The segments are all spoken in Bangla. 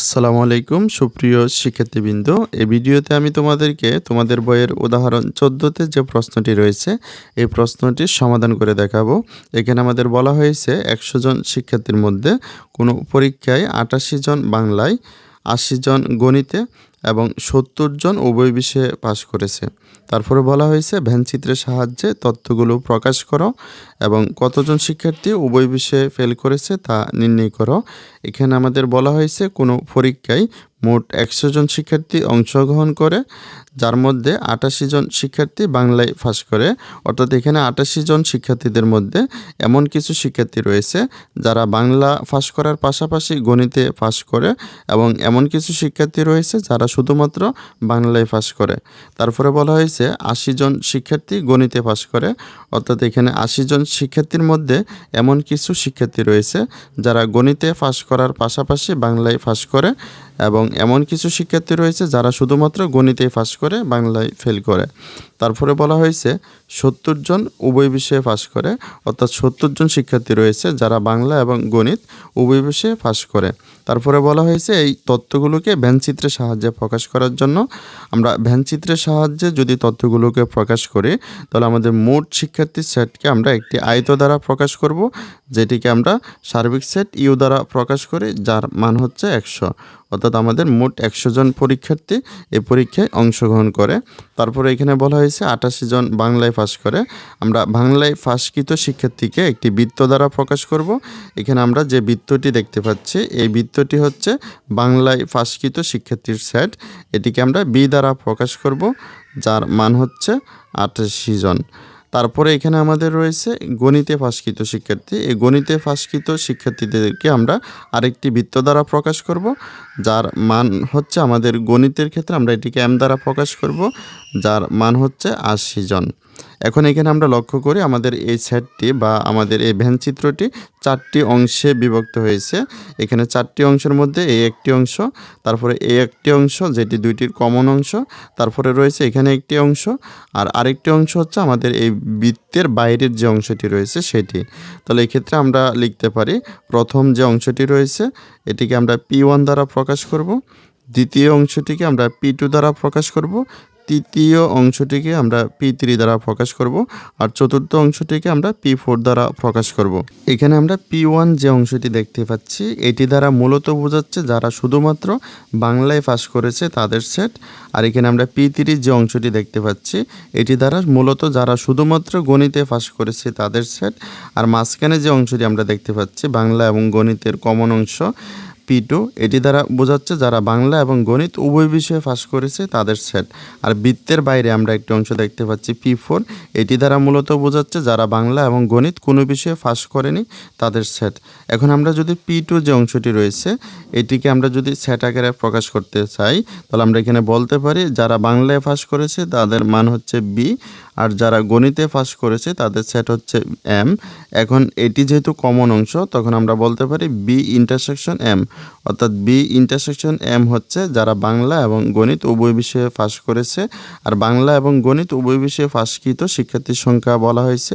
আসসালামু আলাইকুম, সুপ্রিয় শিক্ষার্থীবৃন্দ। এই ভিডিওতে আমি তোমাদেরকে তোমাদের বইয়ের উদাহরণ চোদ্দোতে যে প্রশ্নটি রয়েছে, এই প্রশ্নটির সমাধান করে দেখাবো। এখানে আমাদের বলা হয়েছে, একশো জন শিক্ষার্থীর মধ্যে কোনো পরীক্ষায় আটাশি জন বাংলায়, আশি জন গণিতে এবং সত্তর জন উভয় বিষয়ে পাশ করেছে। তারপরে বলা হয়েছে ভ্যানচিত্রের সাহায্যে তথ্যগুলো প্রকাশ করো এবং কতজন শিক্ষার্থী উভয় বিষয়ে ফেল করেছে তা নির্ণয় করো। এখানে আমাদের বলা হয়েছে, কোনো পরীক্ষায় মোট একশো জন শিক্ষার্থী অংশগ্রহণ করে, যার মধ্যে আটাশি জন শিক্ষার্থী বাংলায় ফাঁস করে। অর্থাৎ এখানে আটাশি জন শিক্ষার্থীদের মধ্যে এমন কিছু শিক্ষার্থী রয়েছে যারা বাংলা ফাঁস করার পাশাপাশি গণিতে ফাঁস করে এবং এমন কিছু শিক্ষার্থী রয়েছে যারা শুধুমাত্র বাংলায় ফাঁস করে। তারপরে বলা হয়েছে আশি জন শিক্ষার্থী গণিতে ফাঁস করে। অর্থাৎ এখানে আশি জন শিক্ষার্থীর মধ্যে এমন কিছু শিক্ষার্থী রয়েছে যারা গণিতে ফাঁস করার পাশাপাশি বাংলায় ফাঁস করে। এবং এমন কিছু শিক্ষার্থী রয়েছে যারা শুধুমাত্র গণিতেই ফাঁস করে, বাংলায় ফেল করে। তারপরে বলা হয়েছে, সত্তর জন উভয় বিষয়ে পাশ করে, অর্থাৎ সত্তর জন শিক্ষার্থী রয়েছে যারা বাংলা এবং গণিত উভয় বিষয়ে পাশ করে। তারপরে বলা হয়েছে, এই তথ্যগুলোকে ভ্যানচিত্রের সাহায্যে প্রকাশ করার জন্য আমরা ভ্যানচিত্রের সাহায্যে যদি তথ্যগুলোকে প্রকাশ করি, তাহলে আমাদের মোট শিক্ষার্থীর সেটকে আমরা একটি আয়ত দ্বারা প্রকাশ করব, যেটিকে আমরা সার্বিক সেট ইউ দ্বারা প্রকাশ করি, যার মান হচ্ছে একশো। অর্থাৎ আমাদের মোট একশো জন পরীক্ষার্থী এই পরীক্ষায় অংশগ্রহণ করে। তারপরে এখানে বলা হয়েছে আটাশি জন বাংলায় পাস করে। আমরা বাংলায় ফাঁসকৃত শিক্ষার্থীকে একটি বৃত্ত দ্বারা প্রকাশ করব। এখানে আমরা যে বৃত্তটি দেখতে পাচ্ছি, এই বৃত্তটি হচ্ছে বাংলায় ফাঁসকৃত শিক্ষার্থীর সেট। এটিকে আমরা বি দ্বারা প্রকাশ করব, যার মান হচ্ছে আটাশি জন। তারপরে এখানে আমাদের রয়েছে গণিতে ফাঁসকৃত শিক্ষার্থী। এই গণিতে ফাঁসকৃত শিক্ষার্থীদেরকে আমরা আরেকটি বৃত্ত দ্বারা প্রকাশ করব, যার মান হচ্ছে আমাদের গণিতের ক্ষেত্রে আমরা এটিকে এম দ্বারা প্রকাশ করব। যার মান হচ্ছে আশি জন। এখন এখানে আমরা লক্ষ্য করি আমাদের এই সেটটি বা আমাদের এই ভ্যান চিত্রটি চারটি অংশে বিভক্ত হয়েছে। এখানে চারটি অংশের মধ্যে এই একটি অংশ, তারপরে এই একটি অংশ যেটি দুইটির কমন অংশ, তারপরে রয়েছে এখানে একটি অংশ, আর আরেকটি অংশ হচ্ছে আমাদের এই বৃত্তের বাইরের যে অংশটি রয়েছে সেটি। তাহলে এক্ষেত্রে আমরা লিখতে পারি প্রথম যে অংশটি রয়েছে, এটিকে আমরা পি ওয়ান দ্বারা প্রকাশ করব। দ্বিতীয় অংশটিকে আমরা পি টু দ্বারা প্রকাশ করব। তৃতীয় অংশটিকে আমরা পি থ্রি দ্বারা প্রকাশ করব আর চতুর্থ অংশটিকে আমরা পি ফোর দ্বারা প্রকাশ করব। এখানে আমরা পি ওয়ান যে অংশটি দেখতে পাচ্ছি, এটি দ্বারা মূলত বোঝাচ্ছে যারা শুধুমাত্র বাংলায় পাস করেছে তাদের সেট। আর এখানে আমরা পি থ্রি যে অংশটি দেখতে পাচ্ছি, এটি দ্বারা মূলত যারা শুধুমাত্র গণিতে পাস করেছে তাদের সেট। আর মাঝখানে যে অংশটি আমরা দেখতে পাচ্ছি, বাংলা এবং গণিতের কমন অংশ পি টু এটি দ্বারা বোঝাচ্ছে যারা বাংলা এবং গণিত উভয় বিষয়ে ফাঁস করেছে তাদের সেট আর বৃত্তের বাইরে আমরা একটি অংশ দেখতে পাচ্ছি পি ফোর এটি দ্বারা মূলত বোঝাচ্ছে যারা বাংলা এবং গণিত কোনো বিষয়ে ফাঁস করেনি তাদের সেট এখন আমরা যদি পি টু যে অংশটি রয়েছে, এটিকে আমরা যদি সেট আকারে প্রকাশ করতে চাই, তাহলে আমরা এখানে বলতে পারি যারা বাংলায় ফাঁস করেছে তাদের মান হচ্ছে বি আর যারা গণিতে পাস করেছে, তাদের সেট হচ্ছে এম এখন এটি যেহেতু কমন অংশ, তখন আমরা বলতে পারি বি ইন্টারসেকশন এম অর্থাৎ বি ইন্টারসেকশন এম হচ্ছে যারা বাংলা এবং গণিত উভয় বিষয়ে পাস করেছে। আর বাংলা এবং গণিত উভয় বিষয়ে পাসকৃত শিক্ষার্থীর সংখ্যা বলা হয়েছে।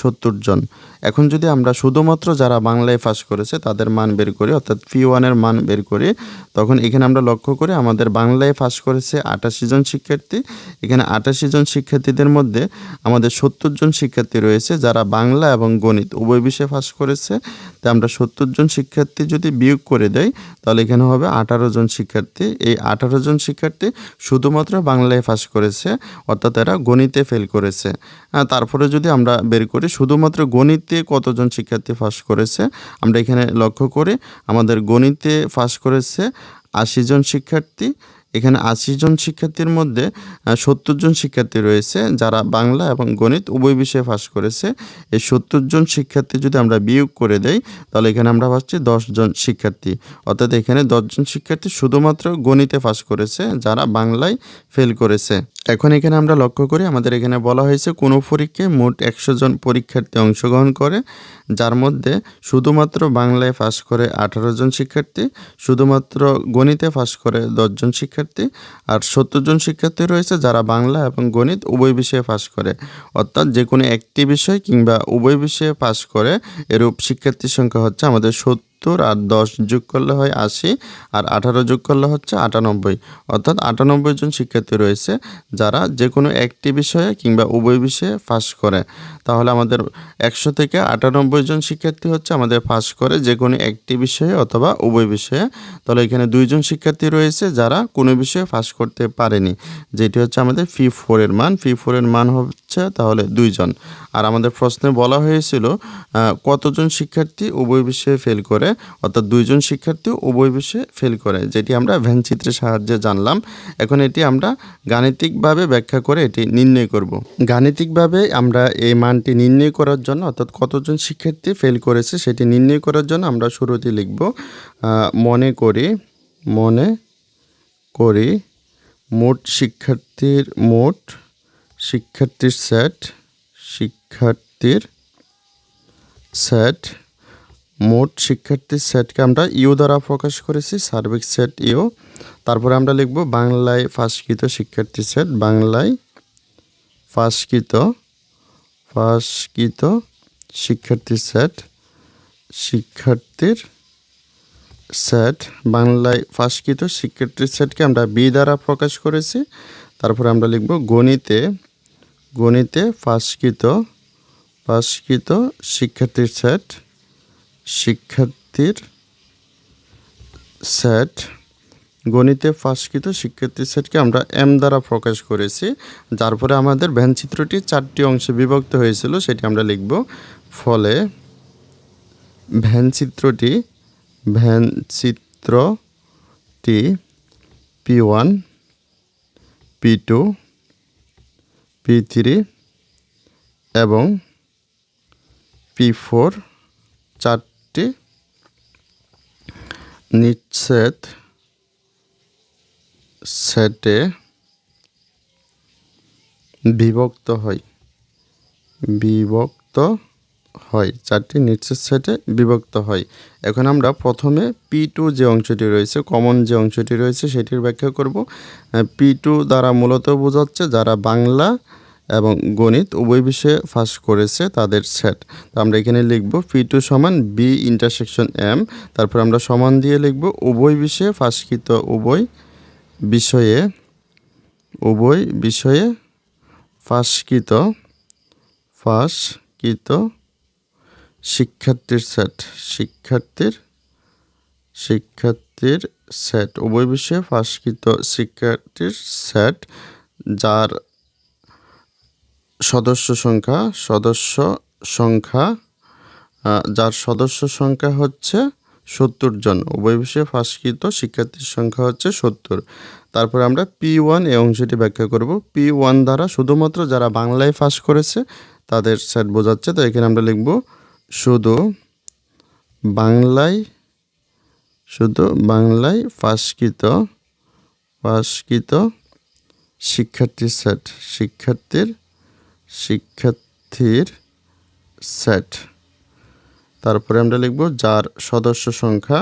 সত্তর জন। এখন যদি আমরা শুধুমাত্র যারা বাংলায় পাস করেছে, তাদের মান বের করি, অর্থাৎ পি ওয়ানের মান বের করি, তখন এখানে আমরা লক্ষ্য করি আমাদের বাংলায় পাস করেছে আটাশি জন শিক্ষার্থী। এখানে আটাশি জন শিক্ষার্থীদের মধ্যে আমাদের সত্তর জন শিক্ষার্থী রয়েছে যারা বাংলা এবং গণিত উভয় বিষয়ে পাস করেছে। তাই আমরা সত্তর জন শিক্ষার্থী যদি বিয়োগ করে দেই, তাহলে এখানে হবে আঠারো জন শিক্ষার্থী। এই আঠারো জন শিক্ষার্থী শুধুমাত্র বাংলায় পাস করেছে, অর্থাৎ এরা গণিতে ফেল করেছে। তারপরে যদি আমরা বের করি শুধুমাত্র গণিতে কতজন শিক্ষার্থী ফাঁস করেছে আমরা এখানে লক্ষ্য করি আমাদের গণিতে ফাঁস করেছে আশি জন শিক্ষার্থী, এখানে আশি জন শিক্ষার্থীর মধ্যে সত্তর জন শিক্ষার্থী রয়েছে যারা বাংলা এবং গণিত উভয় বিষয়ে পাস করেছে। এই সত্তর জন শিক্ষার্থী যদি আমরা বিয়োগ করে দেই, তাহলে এখানে আমরা পাচ্ছি জন শিক্ষার্থী। অর্থাৎ এখানে দশজন শিক্ষার্থী শুধুমাত্র গণিতে পাস করেছে, যারা বাংলায় ফেল করেছে। এখন এখানে আমরা লক্ষ্য করি, আমাদের এখানে বলা হয়েছে কোনো পরীক্ষায় মোট একশো জন পরীক্ষার্থী অংশগ্রহণ করে, যার মধ্যে শুধুমাত্র বাংলায় পাস করে আঠারো জন শিক্ষার্থী, শুধুমাত্র গণিতে পাস করে দশজন শিক্ষার্থী আর সত্তর জন শিক্ষার্থী রয়েছে যারা বাংলা এবং গণিত উভয় বিষয়ে পাস করে। অর্থাৎ যে কোনো একটি বিষয় কিংবা উভয় বিষয়ে পাস করে এরূপ শিক্ষার্থীর সংখ্যা হচ্ছে আমাদের সত্তর। সত্তর আর দশ যোগ করলে হয় আশি আর আঠারো যোগ করলে হচ্ছে আটানব্বই। অর্থাৎ আটানব্বই জন শিক্ষার্থী রয়েছে যারা যে কোনো একটি বিষয়ে কিংবা উভয় বিষয়ে পাস করে। তাহলে আমাদের একশো থেকে আটানব্বই জন শিক্ষার্থী হচ্ছে আমাদের পাস করে যে কোনো একটি বিষয়ে অথবা উভয় বিষয়ে। তাহলে এখানে দুইজন শিক্ষার্থী রয়েছে যারা কোনো বিষয়ে পাস করতে পারেনি। যেটি হচ্ছে আমাদের ফি ফোরের মান। ফি ফোরের মান হচ্ছে তাহলে দুইজন আর আমাদের প্রশ্নে বলা হয়েছিল কতজন শিক্ষার্থী উভয় বিষয়ে ফেল করে? অর্থাৎ দুইজন শিক্ষার্থী উভয় বিষয়ে ফেল করে, যেটি আমরা ভ্যান চিত্রের সাহায্যে জানলাম। এখন এটি আমরা গাণিতিকভাবে ব্যাখ্যা করে এটি নির্ণয় করব। গাণিতিকভাবে আমরা এই মানটি নির্ণয় করার জন্য, অর্থাৎ কতজন শিক্ষার্থী ফেল করেছে সেটি নির্ণয় করার জন্য আমরা শুরুতে লিখব মনে করি মনে করি, মোট শিক্ষার্থীর মোট শিক্ষার্থীর সেট শিক্ষার্থীর সেট মোট শিক্ষার্থীর সেটকে আমরা ইউ দ্বারা প্রকাশ করেছি, সার্বিক সেট ইউ। তারপরে আমরা লিখব বাংলায় ফাঁসকৃত শিক্ষার্থী সেট বাংলায় ফাঁসকৃত ফাঁসকৃত শিক্ষার্থী সেট শিক্ষার্থীর সেট বাংলায় ফাঁসকৃত শিক্ষার্থীর সেটকে আমরা বি দ্বারা প্রকাশ করেছি। তারপরে আমরা লিখব গণিতে গণিতে ফাঁসকৃত ফাঁসকৃত শিক্ষার্থীর সেট শিক্ষার্থীর সেট গণিতে ফাঁসকৃত শিক্ষার্থীর সেটকে আমরা এম দ্বারা প্রকাশ করেছি। যার পরে আমাদের ভ্যানচিত্রটি চারটি অংশে বিভক্ত হয়েছিল, সেটি আমরা লিখব। ফলে ভ্যানচিত্রটি ভ্যানচিত্রটি P one P two P three এবং পি ফোর চারটি নিচ্ছেদ সেটে বিভক্ত হয়। বিভক্ত হয়, চারটি নিচ্ছেদ সেটে বিভক্ত হয়। এখন আমরা প্রথমে পি টু যে অংশটি রয়েছে কমন যে অংশটি রয়েছে, সেটির ব্যাখ্যা করব। পি টু দ্বারা মূলত বোঝাচ্ছে যারা বাংলা এবং গণিত উভয় বিষয়ে ফাঁস করেছে তাদের সেট। তো আমরা এখানে লিখব পি টু সমান বি ইন্টারসেকশন এম তারপর আমরা সমান দিয়ে লিখব উভয় বিষয়ে ফাঁসকৃত উভয় বিষয়ে উভয় বিষয়ে ফাঁসকৃত ফাঁসকৃত শিক্ষার্থীর সেট শিক্ষার্থীর শিক্ষার্থীর সেট উভয় বিষয়ে ফাঁসকৃত শিক্ষার্থীর সেট যার সদস্য সংখ্যা সদস্য সংখ্যা যার সদস্য সংখ্যা হচ্ছে সত্তর জন, উভয় বিষয়ে ফাঁসকৃত শিক্ষার্থীর সংখ্যা হচ্ছে সত্তর। তারপরে আমরা পি ওয়ান এই অংশটি ব্যাখ্যা করব। পি ওয়ান দ্বারা শুধুমাত্র যারা বাংলায় ফাঁস করেছে, তাদের সেট বোঝাচ্ছে। তো এখানে আমরা লিখব শুধু বাংলায় শুধু বাংলায় ফাঁসকৃত ফাঁসকৃত শিক্ষার্থীর সেট শিক্ষার্থীর শিক্ষার্থীর সেট তারপরে আমরা লিখব যার সদস্য সংখ্যা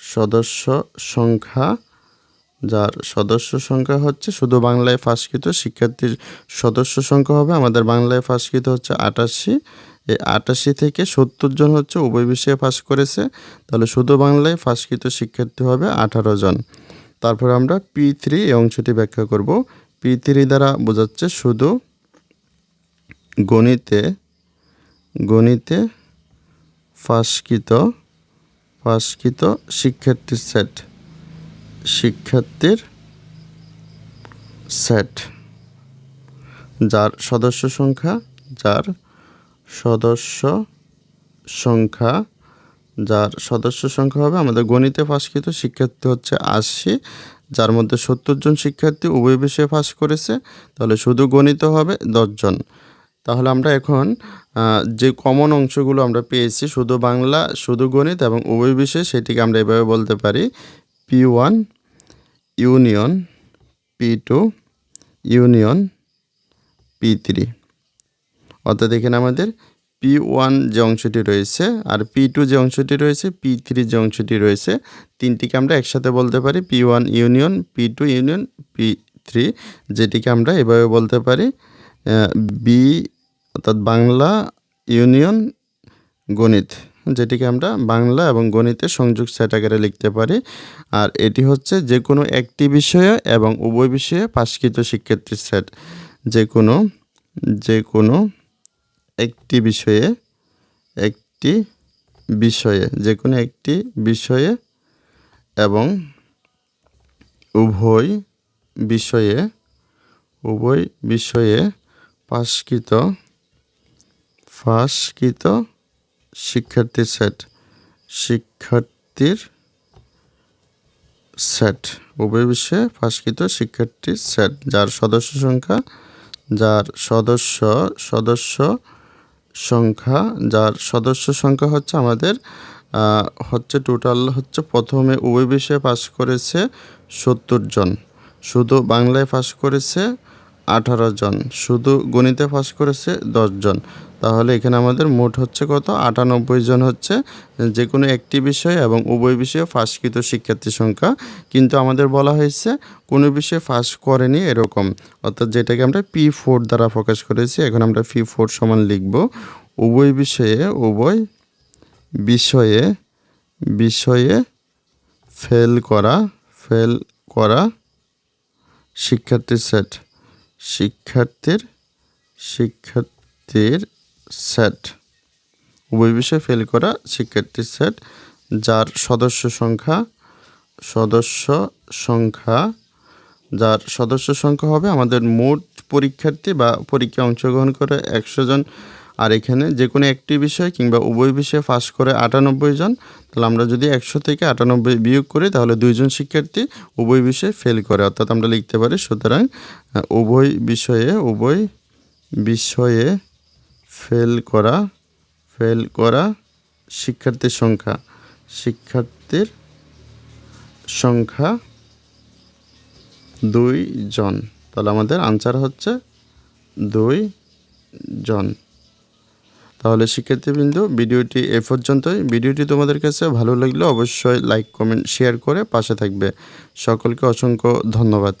সদস্য সংখ্যা যার সদস্য সংখ্যা হচ্ছে শুধু বাংলায় ফাঁসকৃত শিক্ষার্থীর সদস্য সংখ্যা হবে। আমাদের বাংলায় ফাঁসকৃত হচ্ছে আটাশি। এই আটাশি থেকে সত্তর জন হচ্ছে উভয় বিষয়ে পাস করেছে। তাহলে শুধু বাংলায় ফাঁসকৃত শিক্ষার্থী হবে আঠারো জন। তারপর আমরা পি থ্রি এই অংশটি ব্যাখ্যা করব। পি থ্রি দ্বারা বোঝাচ্ছে শুধু গণিতে গণিতে ফাঁসকৃত ফাঁসকৃত শিক্ষার্থীর সেট শিক্ষার্থীর সেট, যার সদস্য সংখ্যা, যার সদস্য সংখ্যা, যার সদস্য সংখ্যা হবে আমাদের গণিতে ফাঁসকৃত শিক্ষার্থী হচ্ছে আশি, যার মধ্যে সত্তর জন শিক্ষার্থী উভয় বিষয়ে ফাঁস করেছে, তাহলে শুধু গণিত হবে দশজন তাহলে আমরা এখন যে কমন অংশগুলো আমরা পেয়েছি, শুধু বাংলা, শুধু গণিত এবং উভয় বিষয়ে, সেটিকে আমরা এভাবে বলতে পারি P one union P two, union P three. অর্থাৎ এখানে আমাদের পি ওয়ান যে অংশটি রয়েছে আর পি টু যে অংশটি রয়েছে, পি থ্রি যে অংশটি রয়েছে, তিনটিকে আমরা একসাথে বলতে পারি P one union, P two union, P three, যেটিকে আমরা এভাবে বলতে পারি বি অর্থাৎ বাংলা ইউনিয়ন গণিত। যেটিকে আমরা বাংলা এবং গণিতে সংযোগ সেট আকারে লিখতে পারি। আর এটি হচ্ছে যে কোনো একটি বিষয়ে এবং উভয় বিষয়ে পাশকৃত শিক্ষার্থীর সেট যে কোনো যে কোনো একটি বিষয়ে একটি বিষয়ে যে কোনো একটি বিষয়ে এবং উভয় বিষয়ে উভয় বিষয়ে পাশকৃত ফাঁসকৃত শিক্ষার্থীর সেট শিক্ষার্থীর সেট উভয় বিষয়ে ফাঁসকৃত শিক্ষার্থীর সেট যার সদস্য সংখ্যা, যার সদস্য সদস্য সংখ্যা, যার সদস্য সংখ্যা হচ্ছে আমাদের হচ্ছে টোটাল হচ্ছে প্রথমে উভয় বিষয়ে পাস করেছে সত্তর জন। শুধু বাংলায় পাস করেছে আঠারো জন। শুধু গণিতে পাস করেছে দশ জন। তাহলে এখানে আমাদের মোট হচ্ছে কত? আটানব্বই জন হচ্ছে যে কোনো একটি বিষয় এবং উভয় বিষয়ে ফাঁসকৃত শিক্ষার্থীর সংখ্যা। কিন্তু আমাদের বলা হয়েছে কোনো বিষয়ে ফাঁস করেনি এরকম। অর্থাৎ যেটাকে আমরা পি ফোর দ্বারা প্রকাশ করেছি, এখন আমরা পি ফোর সমান লিখব। উভয় বিষয়ে উভয় বিষয়ে বিষয়ে ফেল করা ফেল করা শিক্ষার্থীর সেট। শিক্ষার্থীর শিক্ষার্থীর সেট উভয় বিষয়ে ফেল করা শিক্ষার্থীর সেট যার সদস্য সংখ্যা সদস্য সংখ্যা, যার সদস্য সংখ্যা হবে আমাদের মোট পরীক্ষার্থী বা পরীক্ষায় অংশগ্রহণ করে একশো জন। আর এখানে যে কোনো একটি বিষয় কিংবা উভয় বিষয়ে পাস করে আটানব্বই জন, তাহলে আমরা যদি একশো থেকে আটানব্বই বিয়োগ করি, তাহলে দুইজন শিক্ষার্থী উভয় বিষয়ে ফেল করে। অর্থাৎ আমরা লিখতে পারি, সুতরাং উভয় বিষয়ে উভয় বিষয়ে ফেল করা ফেল করা শিক্ষার্থীর সংখ্যা। শিক্ষার্থীর সংখ্যা দুই জন। তাহলে আমাদের আনসার হচ্ছে দুই জন। তাহলে শিক্ষার্থীবৃন্দ, ভিডিওটি এ পর্যন্তই। ভিডিওটি তোমাদের কাছে ভালো লাগলে অবশ্যই লাইক কমেন্ট শেয়ার করে পাশে থাকবে। সকলকে অসংখ্য ধন্যবাদ।